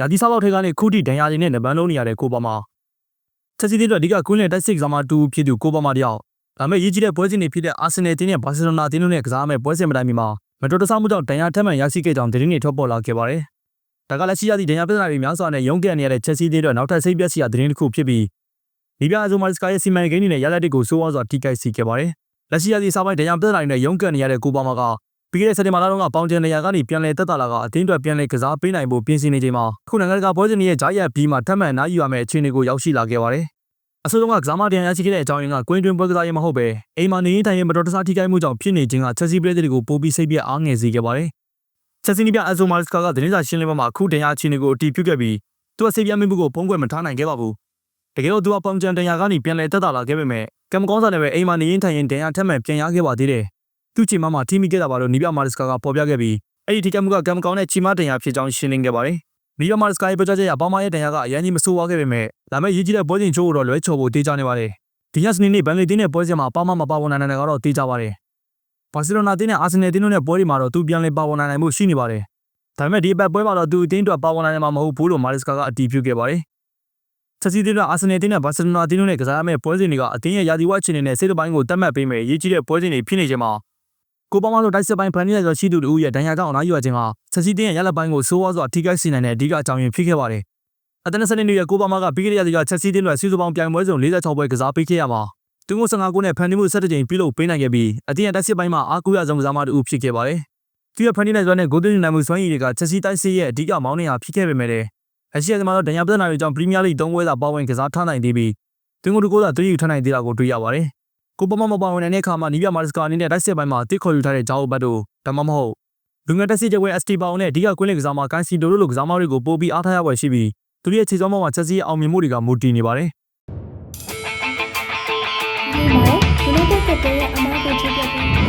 ရာသီစားပေါက်ထဲကနေခုထိဒဏ်ရာတွေနဲ့နဘန်းလုံးနေရတဲ့ကိုပါမာချက်စီတဲ့အတွက်အဓိကကွင်းလယ်တိုက်စစ်ကစားမတူဖြစ်သူကိုပါမာတယောက်ဒါပေမဲ့ရေးကြီးတဲ့ပွဲစဉ်တွေဖြစ်တဲ့အာဆင်နယ်တင်းနဲ့ဘာစီလိုနာတင်းတို့နဲ့ကစားမဲ့ပွဲစဉ်မတိုင်မီမှာမတော်တဆမှုကြောင့်ဒဏ်ရာထပ်မံရရှိခဲ့ကြောင်းသတင်းတွေထွက်ပေါ်လာခဲ့ပါတယ်။ဒါကလည်းရှိရသည့်ဒဏ်ရာပြဿနာတွေများစွာနဲ့ရုန်းကန်နေရတဲ့ချက်စီတဲ့အတွက်နောက်ထပ်စိတ်ပျက်စရာသတင်းတစ်ခုဖြစ်ပြီးဒီပြအဇိုမာစကာရဲ့စီမံကိန်းတွေနဲ့ရလက်တွေကိုစိုးဝါးစွာထိခိုက်စေခဲ့ပါတယ်။လက်ရှိရသည့်စာပိုင်းဒဏ်ရာပြဿနာတွေနဲ့ရုန်းကန်နေရတဲ့ကိုပါမာက ပြီးခဲ့တဲ့စက်တင်ဘာလတုန်းကပေါင်ကျန်နေရာကနေပြန်လည်တက်တာလာကအတင်းအတွက်ပြန်လည်ကစားပေးနိုင်ဖို့ပြင်ဆင်နေချိန်မှာခုနိုင်ငံတကာပွဲစဉ်တွေရဲ့ဂျာရက်ဘီမှာထပ်မံနားယူရမယ့်အခြေအနေကိုရောက်ရှိလာခဲ့ပါတယ်။အဆိုးဆုံးကကစားမတရားရရှိခဲ့တဲ့အကြောင်းရင်းကကွင်းတွင်းပွဲကစားရေးမဟုတ်ပဲအိမ်မှာနေရင်ထိုင်ရင်မတော်တဆထိခိုက်မှုကြောင့်ဖြစ်နေခြင်းကချက်စီပရိသတ်တွေကိုပိုပြီးစိတ်ပြအားငယ်စေခဲ့ပါတယ်။ချက်စီနီပြအဇိုမာစကာကသတင်းစာရှင်းလင်းပွဲမှာအခုတရားအခြေအနေကိုအတည်ပြုခဲ့ပြီးသူကစိတ်ပြမှုကိုပုံကွယ်မထားနိုင်ခဲ့ပါဘူး။တကယ်တော့သူကပေါင်ကျန်တရားကနေပြန်လည်တက်တာလာခဲ့ပေမဲ့ကံမကောင်းစားနဲ့ပဲအိမ်မှာနေရင်ထိုင်ရင်တရားထပ်မံပြန်ရခဲ့ပါသေးတယ်။ သူ့ချိန်မှမှထိမိခဲ့တာပါလို့နီပြမာစကာကပေါ်ပြခဲ့ပြီးအဲ့ဒီထိခိုက်မှုကကံမကောင်းတဲ့ချီမတရားဖြစ်ကြောင်းရှင်းလင်းခဲ့ပါတယ်။နီပြမာစကာရဲ့ပြောကြားချက်အရပေါမာရဲ့တရားကအရင်ကြီးမဆိုးဝါးခဲ့ပေမဲ့ဒါမဲ့ရေးကြီးတဲ့ပွဲစဉ်ချိုးကိုတော့လွဲချော်ဖို့တေးကြနေပါတယ်။ဒီရက်စနေနေ့ဘန်လီတင်းနဲ့ပွဲစဉ်မှာပါမမပါဝင်နိုင်တဲ့ကတော့တေးကြပါတယ်။ဘာစီလိုနာတင်းနဲ့အာဆင်နယ်တင်းတို့နဲ့ပွဲတွေမှာတော့သူပြန်လည်ပါဝင်နိုင်နိုင်မှုရှိနေပါတယ်။ဒါပေမဲ့ဒီဘက်ပွဲမှာတော့သူအတင်းအတွက်ပါဝင်နိုင်မှာမဟုတ်ဘူးလို့မာရစ်ကာကအတည်ပြုခဲ့ပါတယ်။ချက်စီတင်းကအာဆင်နယ်တင်းနဲ့ဘာစီလိုနာတင်းတို့နဲ့ကစားရမယ့်ပွဲစဉ်တွေကအတင်းရဲ့ယာဒီဝါအခြေအနေနဲ့စိတ်တပိုင်းကိုတတ်မှတ်ပေးမယ်ရေးကြီးတဲ့ပွဲစဉ်တွေဖြစ်နေချိန်မှာ ကိုပေါမလိုတိုက်စစ်ပိုင်းဖန်နီရဆိုရှိသူတို့ရဲ့ဒဏ်ရာကြောင့်အနားယူရခြင်းဟာချက်စီတင်းရဲ့ရလက်ပိုင်းကိုစိုးဝါးစွာထိခိုက်စေနိုင်တဲ့အဓိကအကြောင်းရင်းဖြစ်ခဲ့ပါတယ်။အတနစနေနေ့ရဲ့ကိုပါမကပြီးခဲ့တဲ့ရက်တွေကချက်စီတင်းတွေစီစုပေါင်းပြိုင်ပွဲစုံ46ပွဲကစားပေးခဲ့ရမှာသူငို15ခုနဲ့ဖန်နီမှု17ကြိမ်ပြုလုပ်ပေးနိုင်ခဲ့ပြီးအတင်းရဲ့တိုက်စစ်ပိုင်းမှာအားကိုးရဆုံးကစားမတူဖြစ်ခဲ့ပါတယ်။သူရဲ့ဖန်နီနဲ့ဇွမ်းနဲ့ဂိုးသွင်းနိုင်မှုစွမ်းရည်တွေကချက်စီတိုက်စစ်ရဲ့အဓိကမောင်းနှင်ဟာဖြစ်ခဲ့ပေမဲ့လည်းအရှိရမှာတော့ဒဏ်ရာပြဿနာတွေကြောင့်ပရီးမီးယားလိ3ပွဲသာပါဝင်ကစားထားနိုင်သေးပြီးသူငိုတကိုးသာ3ယူထားနိုင်သေးတာကိုတွေ့ရပါတယ်။ ကိုပမမပါဝင်တဲ့အခါမှာနီးပြမာစကာအနေနဲ့တိုက်စစ်ပိုင်းမှာတစ်ခေါ်ယူထားတဲ့ဂျာအိုဘတ်တို့ဒါမှမဟုတ်လူငယ်တက်စစ်ကျပွဲ ST ပေါင်နဲ့အဓိကကွင်းလင်ကစားမကန်စီတိုတို့လိုကစားမတွေကိုပို့ပြီးအားထားရပွဲရှိပြီးသူတို့ရဲ့ခြေစောင်းပေါ်မှာချက်စီအောင်မြင်မှုတွေကမူတည်နေပါတယ်ဒီမှာဒီလိုတဲ့တဲ့ရဲ့အမားကိုချပြပေး